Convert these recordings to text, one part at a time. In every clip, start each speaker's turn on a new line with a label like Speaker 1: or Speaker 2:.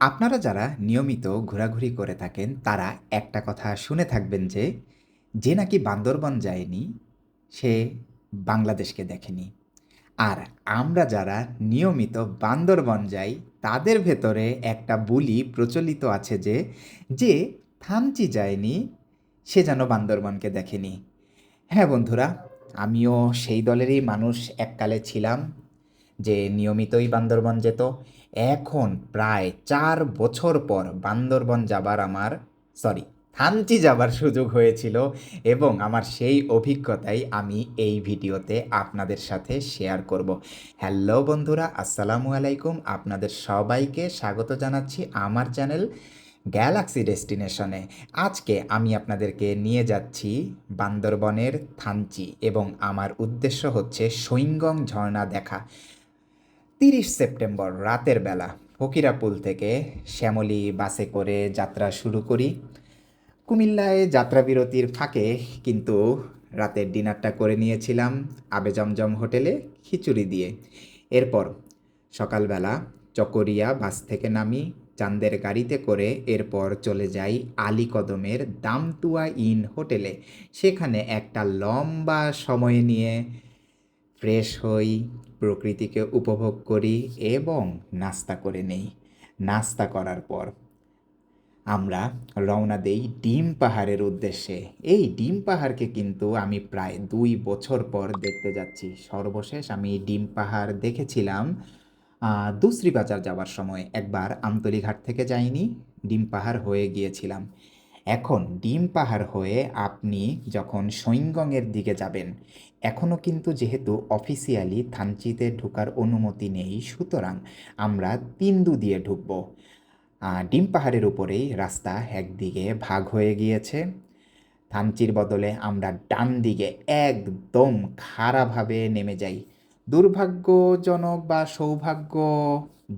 Speaker 1: আপনারা যারা নিয়মিত ঘোরাঘুরি করে থাকেন তারা একটা কথা শুনে থাকবেন যে, যে নাকি বান্দরবন যায়নি সে বাংলাদেশকে দেখেনি। আর আমরা যারা নিয়মিত বান্দরবন যাই তাদের ভেতরে একটা বুলি প্রচলিত আছে যে, যে থানচি যায়নি সে যেন বান্দরবনকে দেখেনি। হ্যাঁ বন্ধুরা, আমিও সেই দলেরই মানুষ এককালে ছিলাম যে নিয়মিতই বান্দরবন যেত। এখন প্রায় চার বছর পর বান্দরবন যাবার আমার সরি থানচি যাবার সুযোগ হয়েছিল এবং আমার সেই অভিজ্ঞতাই আমি এই ভিডিওতে আপনাদের সাথে শেয়ার করব। হ্যালো বন্ধুরা, আসসালামু আলাইকুম। আপনাদের সবাইকে স্বাগত জানাচ্ছি আমার চ্যানেল গ্যালাক্সি ডেস্টিনেশনে। আজকে আমি আপনাদেরকে নিয়ে যাচ্ছি বান্দরবনের থানচি এবং আমার উদ্দেশ্য হচ্ছে সৈঙ্গং ঝর্ণা দেখা। ৩০ সেপ্টেম্বর রাতের বেলা ফকিরাপুল থেকে শ্যামলী বাসে করে যাত্রা শুরু করি। কুমিল্লায় যাত্রা বিরতির ফাঁকে কিন্তু রাতের ডিনারটা করে নিয়েছিলাম আবে জমজম হোটেলে খিচুড়ি দিয়ে। এরপর সকালবেলা চকরিয়া বাস থেকে নামি চাঁদের গাড়িতে করে এরপর চলে যাই আলীকদমের দামতুয়া ইন হোটেলে। সেখানে একটা লম্বা সময় নিয়ে ফ্রেশ হই, প্রকৃতিকে উপভোগ করি এবং নাস্তা করে নেই। নাস্তা করার পর আমরা রওনা দেই ডিম পাহাড়ের উদ্দেশ্যে। এই ডিম পাহাড়কে কিন্তু আমি প্রায় দুই বছর পর দেখতে যাচ্ছি। সর্বশেষ আমি ডিম পাহাড় দেখেছিলাম আ দুসরি বাজার যাওয়ার সময়। একবার আমতলী ঘাট থেকে যাইনি, ডিম পাহাড় হয়ে গিয়েছিলাম। এখন ডিম পাহাড় হয়ে আপনি যখন সৈঙ্গংয়ের দিকে যাবেন, এখনও কিন্তু যেহেতু অফিসিয়ালি থানচিতে ঢোকার অনুমতি নেই সুতরাং আমরা তিন্দু দিয়ে ঢুকবো। ডিম পাহাড়ের উপরেই রাস্তা একদিকে ভাগ হয়ে গিয়েছে। থানচির বদলে আমরা ডান দিকে একদম খাড়াভাবে নেমে যাই। দুর্ভাগ্যজনক বা সৌভাগ্য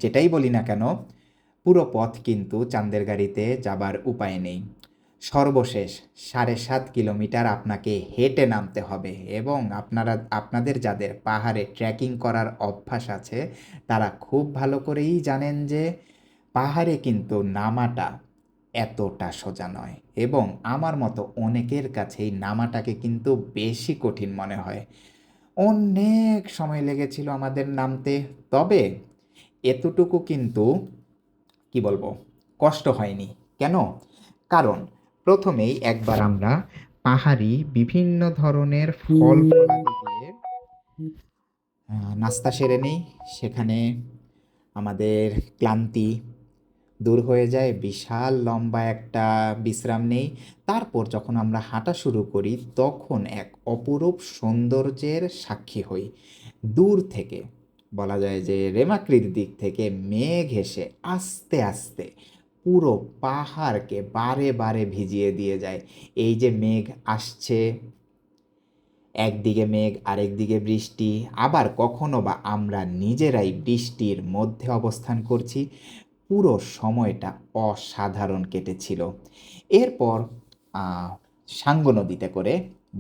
Speaker 1: যেটাই বলি না কেন, পুরো পথ কিন্তু চান্দের গাড়িতে যাবার উপায় নেই। সর্বশেষ ৭.৫ কিলোমিটার আপনাকে হেঁটে নামতে হবে এবং আপনারা, আপনাদের যাদের পাহাড়ে ট্রেকিং করার অভ্যাস আছে, তারা খুব ভালো করেই জানেন যে পাহাড়ে কিন্তু নামাটা এতটা সোজা নয় এবং আমার মতো অনেকের কাছেই নামাটাকে কিন্তু বেশি কঠিন মনে হয়। অনেক সময় লেগেছিল আমাদের নামতে। তবে এতটুকু কিন্তু, কি বলব, কষ্ট হয়নি। কেন? কারণ প্রথমেই একবার আমরা পাহাড়ি বিভিন্ন ধরনের ফল-ফলাদি দিয়ে নাস্তা সেরে নেই। সেখানে আমাদের ক্লান্তি দূর হয়ে যায়। বিশাল লম্বা একটা বিশ্রাম নেই। তারপর যখন আমরা হাঁটা শুরু করি তখন এক অপরূপ সৌন্দর্যের সাক্ষী হই। দূর থেকে বলা যায় যে রেমাক্রির দিক থেকে মেঘ এসে আস্তে, আস্তে পুরো পাহাড়কে বারে, বারে ভিজিয়ে দিয়ে যায়। এই যে মেঘ আসছে, একদিকে মেঘ আরেকদিকে বৃষ্টি, আবার কখনো বা আমরা নিজেরাই বৃষ্টির মধ্যে অবস্থান করছি। পুরো সময়টা অসাধারণ কেটেছিল। এরপর সাঙ্গ নদীতে করে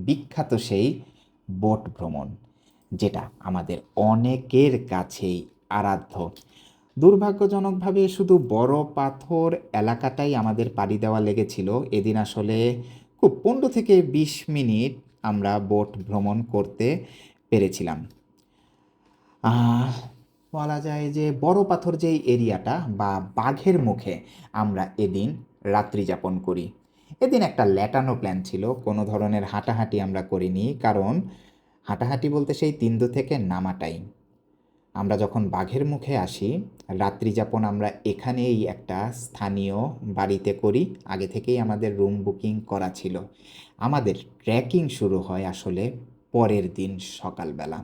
Speaker 1: বিখ্যাত সেই বোট ভ্রমণ যেটা আমাদের অনেকের কাছেই আরাধ্য। দুর্ভাগ্যজনকভাবে শুধু বড় পাথর এলাকাটাই আমাদের পাড়ি দেওয়া লেগেছিল। এদিন আসলে খুব ১৫ থেকে ২০ মিনিট আমরা বোট ভ্রমণ করতে পেরেছিলাম। বলা যায় যে বড় পাথর যেই এরিয়াটা বা বাঘের মুখে আমরা এদিন রাত্রি যাপন করি। এদিন একটা ল্যাটানো প্ল্যান ছিল। কোনো ধরনের হাঁটাহাঁটি আমরা করিনি। কারণ হাঁটাহাঁটি বলতে সেই তিন্দু থেকে নামাটাই। আমরা যখন বাঘের মুখে আসি, রাত্রি যাপন আমরা এখানেই একটা স্থানীয় বাড়িতে করি। আগে থেকেই আমাদের রুম বুকিং করা ছিল। আমাদের ট্রেকিং শুরু হয় আসলে পরের দিন সকালবেলা।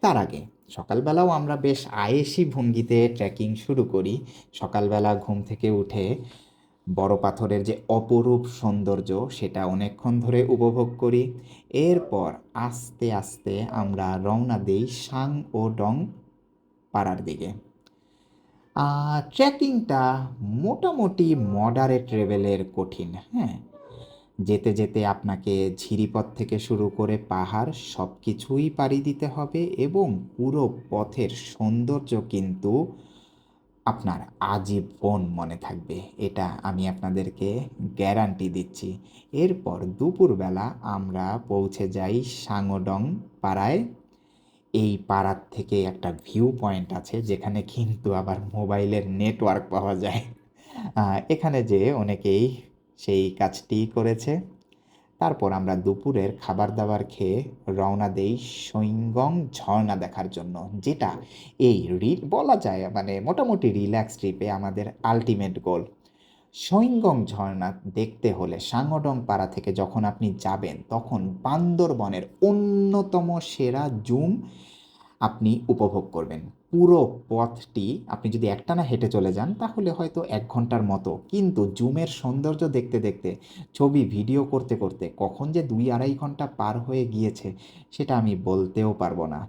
Speaker 1: তার আগে সকালবেলাও আমরা বেশ আয়েশি ভঙ্গিতে ট্রেকিং শুরু করি। সকালবেলা ঘুম থেকে উঠে বড় পাথরের যে অপরূপ সৌন্দর্য সেটা অনেকক্ষণ ধরে উপভোগ করি। এরপর আস্তে, আস্তে আমরা রওনা দেই সাং ও ডং পাড়ার দিকে। ট্রেকিংটা মোটামুটি মডারেট লেভেলের কঠিন, হ্যাঁ? যেতে, যেতে আপনাকে ঝিরিপথ থেকে শুরু করে পাহাড় সব কিছুই পাড়ি দিতে হবে এবং পুরো পথের সৌন্দর্য কিন্তু আপনার আজীবন মনে থাকবে এটা আমি আপনাদেরকে গ্যারান্টি দিচ্ছি এরপর দুপুরবেলা আমরা পৌঁছে যাই সাংডং পাড়ায় এই পাড়ার থেকে একটা ভিউ পয়েন্ট আছে, যেখানে কিন্তু আবার মোবাইলের নেটওয়ার্ক পাওয়া যায়। এখানে যে অনেকেই সেই কাজটি করেছে। তারপর আমরা দুপুরের খাবার দাবার খেয়ে রওনা দেই সৈঙ্গং ঝর্ণা দেখার জন্য, যেটা এই রিল বলা যায় মানে মোটামুটি রিল্যাক্স ট্রিপে আমাদের আলটিমেট গোল সৈঙ্গং ঝর্ণা দেখতে হলে সাংগডং পাড়া থেকে যখন আপনি যাবেন তখন বান্দরবনের অন্যতম সেরা জুম আপনি উপভোগ করবেন। পুরো পথটি আপনি যদি একটানা হেঁটে চলে যান তাহলে হয়তো এক ঘণ্টার মতো। কিন্তু জুমের সৌন্দর্য দেখতে দেখতে ছবি ভিডিও করতে করতে কখন যে দুই আড়াই ঘণ্টা পার হয়ে গিয়েছে সেটা আমি বলতেও পারব না।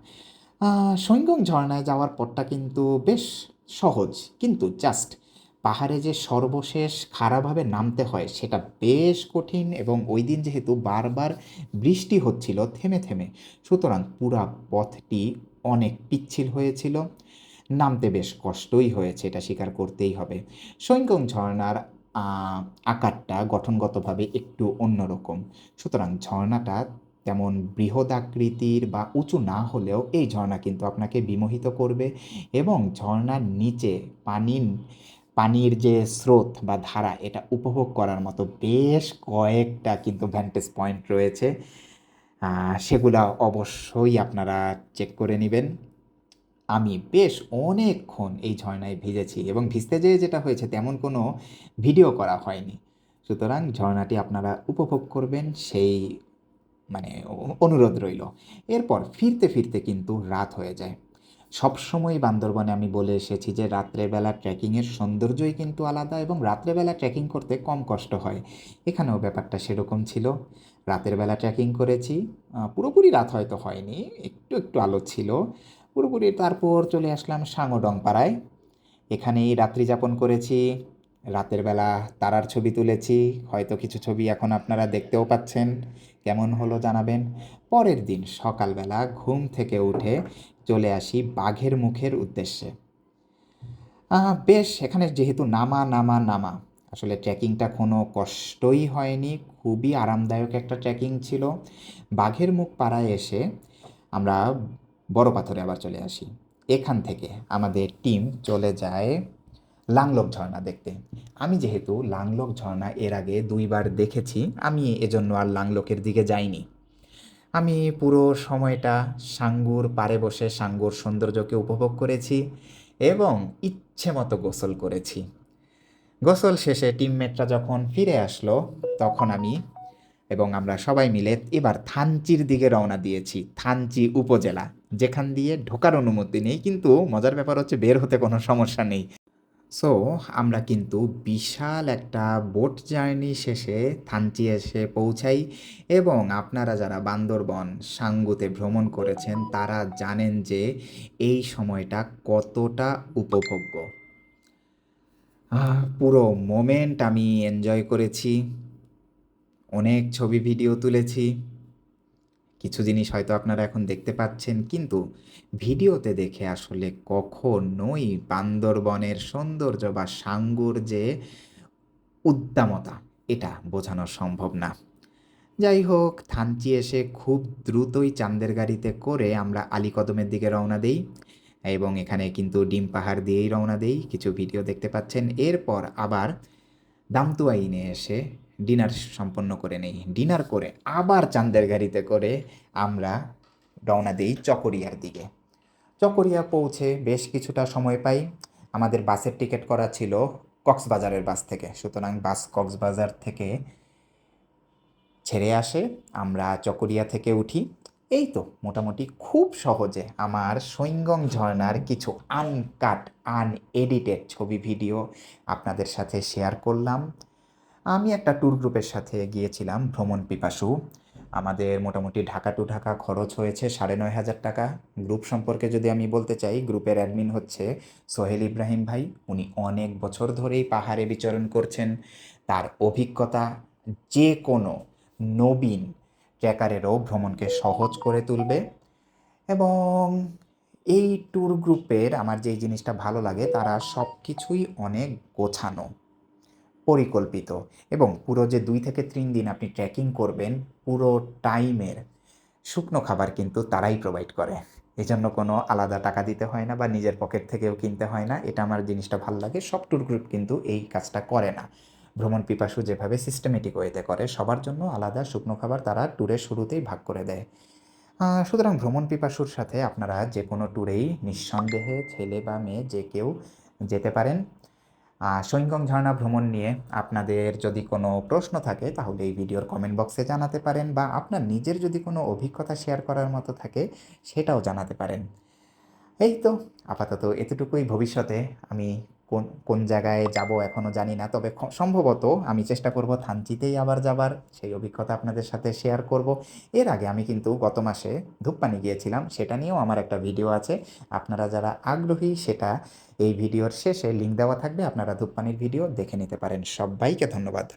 Speaker 1: আহ, সৈঙ্গং ঝর্ণায় যাওয়ার পথটা কিন্তু বেশ সহজ কিন্তু জাস্ট পাহাড়ে যে সর্বশেষ খাড়াভাবে নামতে হয়, সেটা বেশ কঠিন এবং ওই দিন যেহেতু বারবার বৃষ্টি হচ্ছিল থেমে থেমে, সুতরাং পুরা পথটি অনেক পিচ্ছিল হয়েছিল। নামতে বেশ কষ্টই হয়েছে, এটা স্বীকার করতেই হবে। সৈঙ্গং ঝর্ণার আকারটা গঠনগতভাবে একটু অন্যরকম। সুতরাং ঝর্ণাটা তেমন বৃহদাকৃতির বা উঁচু না হলেও এই ঝর্ণা কিন্তু আপনাকে বিমোহিত করবে এবং ঝর্ণার নিচে পানি পানির যে স্রোত বা ধারা, এটা উপভোগ করার মতো বেশ কয়েকটা কিন্তু ভ্যান্টেজ পয়েন্ট রয়েছে। সেগুলা অবশ্যই আপনারা চেক করে নেবেন। আমি বেশ অনেকক্ষণ এই ঝর্ণায় ভিজেছি এবং ভিজতে যেয়ে যেটা হয়েছে তেমন কোনো ভিডিও করা হয়নি। সুতরাং ঝর্ণাটি আপনারা উপভোগ করবেন, সেই মানে অনুরোধ রইল। এরপর ফিরতে ফিরতে কিন্তু রাত হয়ে যায়। সবসময় বান্দরবনে আমি বলে এসেছি যে, রাত্রেবেলা ট্রেকিংয়ের সৌন্দর্যই কিন্তু আলাদা এবং রাত্রেবেলা ট্রেকিং করতে কম কষ্ট হয়। এখানেও ব্যাপারটা সেরকম ছিল। রাতের বেলা ট্রেকিং করেছি পুরোপুরি রাত হয়তো হয়নি, একটু একটু আলো ছিল। পুরোপুরি তারপর চলে আসলাম সাঙ্গডং পাড়ায় এখানেই রাত্রি যাপন করেছি। রাতের বেলা তারার ছবি তুলেছি। হয়তো কিছু ছবি এখন আপনারা দেখতেও পাচ্ছেন। কেমন হলো জানাবেন? পরের দিন সকালবেলা ঘুম থেকে উঠে চলে আসি বাঘের মুখের উদ্দেশ্যে। বেশ, এখানে যেহেতু নামা নামা নামা, আসলে ট্রেকিংটা কোনো কষ্টই হয়নি। খুবই আরামদায়ক একটা ট্রেকিং ছিল। বাঘের মুখ পাড়ায় এসে আমরা বড় পাথরে আবার চলে আসি। এখান থেকে আমাদের টিম চলে যায় লাংলক ঝর্ণা দেখতে। আমি যেহেতু লাংলক ঝর্ণা এর আগে দুইবার দেখেছি, আমি এজন্য আর লাংলকের দিকে যাইনি। আমি পুরো সময়টা সাঙ্গুর পাড়ে বসে সাঙ্গুর সৌন্দর্যকে উপভোগ করেছি এবং ইচ্ছে মতো গোসল করেছি। গোসল শেষে টিমমেটরা যখন ফিরে আসলো, তখন আমি এবং আমরা সবাই মিলে এবার থানচির দিকে রওনা দিয়েছি, থানচি উপজেলা। যেখান দিয়ে ঢোকার অনুমতি নেই, কিন্তু মজার ব্যাপার হচ্ছে বের হতে কোনো সমস্যা নেই। সো আমরা কিন্তু বিশাল একটা বোট জার্নি শেষে থানচি এসে পৌঁছাই এবং আপনারা যারা বান্দরবন, সাঙ্গুতে ভ্রমণ করেছেন, তারা জানেন যে এই সময়টা কতটা উপভোগ্য। পুরো মোমেন্ট আমি এনজয় করেছি। অনেক ছবি ভিডিও তুলেছি। কিছু জিনিস হয়তো আপনারা এখন দেখতে পাচ্ছেন, কিন্তু ভিডিওতে দেখে আসলে কখনোই বান্দরবনের সৌন্দর্য বা সাঙ্গুর যে উদ্দামতা, এটা বোঝানো সম্ভব না। যাই হোক, থানচি এসে খুব দ্রুতই চান্দের গাড়িতে করে আমরা আলীকদমের দিকে রওনা দেই এবং এখানে কিন্তু ডিম পাহাড় দিয়েই রওনা দেই। কিছু ভিডিও দেখতে পাচ্ছেন। এরপর আবার দামতুয়াইনে এসে ডিনার সম্পন্ন করে নেই। ডিনার করে আবার চান্দের গাড়িতে করে আমরা রওনা দিই চকরিয়ার দিকে। চকরিয়া পৌঁছে বেশ কিছুটা সময় পাই। আমাদের বাসের টিকিট করা ছিল কক্সবাজারের বাস থেকে। সুতরাং বাস কক্সবাজার থেকে ছেড়ে আসে। আমরা চকরিয়া থেকে উঠি। এই তো মোটামুটি খুব সহজে আমার সৈঙ্গং ঝর্ণার কিছু আনকাট, আনএডিটেড ছবি ভিডিও আপনাদের সাথে শেয়ার করলাম। আমি একটা ট্যুর গ্রুপের সাথে গিয়েছিলাম, ভ্রমণ পিপাসু। আমাদের মোটামুটি ঢাকা টু ঢাকা খরচ হয়েছে সাড়ে নয় হাজার টাকা। গ্রুপ সম্পর্কে যদি আমি বলতে চাই গ্রুপের অ্যাডমিন হচ্ছে সোহেল ইব্রাহিম ভাই। উনি অনেক বছর ধরেই পাহাড়ে বিচরণ করছেন। তার অভিজ্ঞতা যে কোনো নবীন ট্র্যাকারেরও ভ্রমণকে সহজ করে তুলবে। এবং এই ট্যুর গ্রুপের আমার যেই জিনিসটা ভালো লাগে, তারা সব কিছুই অনেক গোছানো। পরিকল্পিত এবং পুরো যে দুই থেকে তিন দিন আপনি ট্রেকিং করবেন পুরো টাইমের শুকনো খাবার কিন্তু তারাই প্রোভাইড করে। এজন্য কোনো আলাদা টাকা দিতে হয় না বা নিজের পকেট থেকেও কিনতে হয় না। এটা আমার জিনিসটা ভালো লাগে। সব ট্যুর গ্রুপ কিন্তু এই কাজটা করে না। ভ্রমণ পিপাসু যেভাবে সিস্টেমেটিক ওয়েতে করে, সবার জন্য আলাদা শুকনো খাবার তারা ট্যুরের শুরুতেই ভাগ করে দেয়। সুতরাং ভ্রমণ পিপাসুর সাথে আপনারা যে কোনো ট্যুরেই নিঃসন্দেহে ছেলে বা মেয়ে যে কেউ যেতে পারেন। সৈঙ্গং ঝর্ণা ভ্রমণ নিয়ে আপনাদের যদি কোনো প্রশ্ন থাকে, তাহলে এই ভিডিওর কমেন্ট বক্সে জানাতে পারেন বা আপনার নিজের যদি কোনো অভিজ্ঞতা শেয়ার করার মতো থাকে, সেটাও জানাতে পারেন। এই তো, আপাতত এতটুকুই। ভবিষ্যতে আমি কোন কোন জায়গায় যাব এখনও জানি না। তবে সম্ভবত আমি চেষ্টা করব থানচিতেই আবার যাবার। সেই অভিজ্ঞতা আপনাদের সাথে শেয়ার করব। এর আগে আমি কিন্তু গত মাসে ধূপপানি গিয়েছিলাম। সেটা নিয়েও আমার একটা ভিডিও আছে। আপনারা যারা আগ্রহী, সেটা এই ভিডিওর শেষে লিঙ্ক দেওয়া থাকবে। আপনারা ধূপপানির ভিডিও দেখে নিতে পারেন। সবাইকে ধন্যবাদ।